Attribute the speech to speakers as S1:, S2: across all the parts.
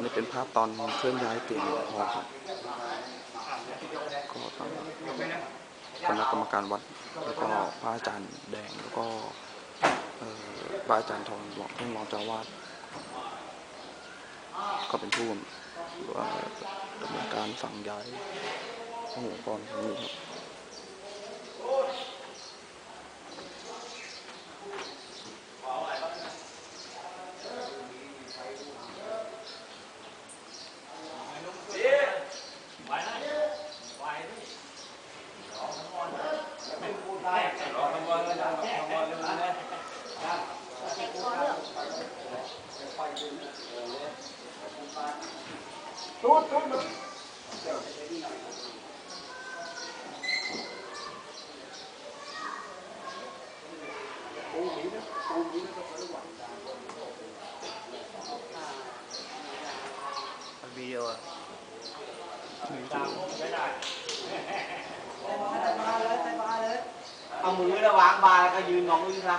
S1: นนี้เป็นภาพตอนเคลื่อนย้ายเตียงหลวงพ่อครับก็ทางคณะกรรมการวัดแล้วก็พระอาจารย์แดงแล้วก็พระอาจารย์ทองหลอกท่านรองเจ้าวาดก็เป็นผู้ว่าดำเนินการสั่งย้ายพระหลวงพ่อในครั้ง
S2: นี้ครับ
S3: วีอะ เอามือระวางบาแล้วก็ยืนมองวิ่งละ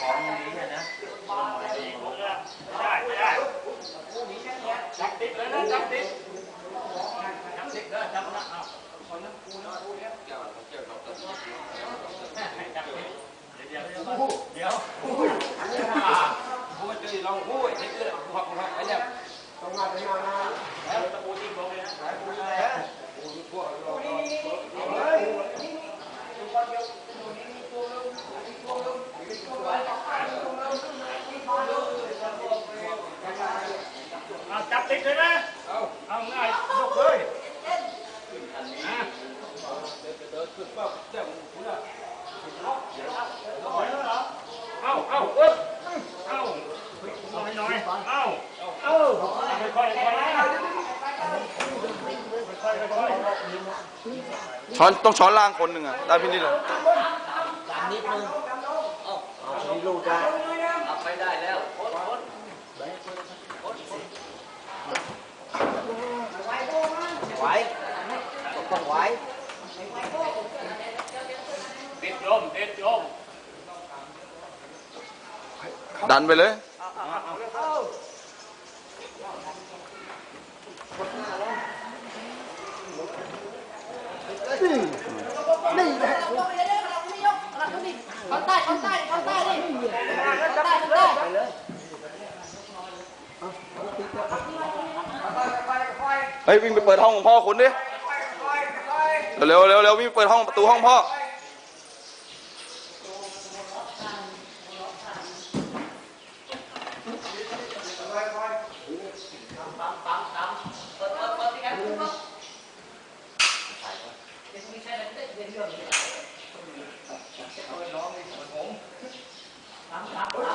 S4: ข
S3: องนี้นะ
S4: ได้ไม่ได้จับติดเลยนะจับติดจับติดเลยจับนะเอาคนนั้นกูน
S3: ะกูเนี่ยจับติด
S4: เดี๋ยวเดี๋ยวเดี๋ยวเดี๋ยว
S2: พูดจะลองพูดให้เกิดความรักไอ้เนี่ยต้องมาเป็นมาแล้วตะปูทิ้งลงเลยนะปูเลยปูพวกเรา
S4: เอาจับติดเลยนะ เอาเอาง่ายยกเลยนะเอาเอาอึ๊บเอาหน่อยหน่อยเอาเอาค่อยๆค่อยๆนะค่อยๆค่อยๆ
S1: ช้อนต้องช้อนล่างคนหนึ่งอะได้พี่นิดเลยจา
S3: นนิดนึงเอาเอาทีลูกได้เอาไปได้แล้วไหวต้องไหว
S4: ติดลมติดลม
S1: ดันไปเลย
S4: ค
S3: นใต้คนใต้คนใต้ดิคนใต้คน
S4: ใต้
S1: เฮ้ยวิ่งไปเปิดห้องของพ่อคุณดิเร็วเร็วเร็ววิ่งเปิดห้องประตูห้องพ่อปั๊มปั๊ม
S2: เป็นเรื่องจ
S3: ะโดนน้องในส่วนผมถามถาม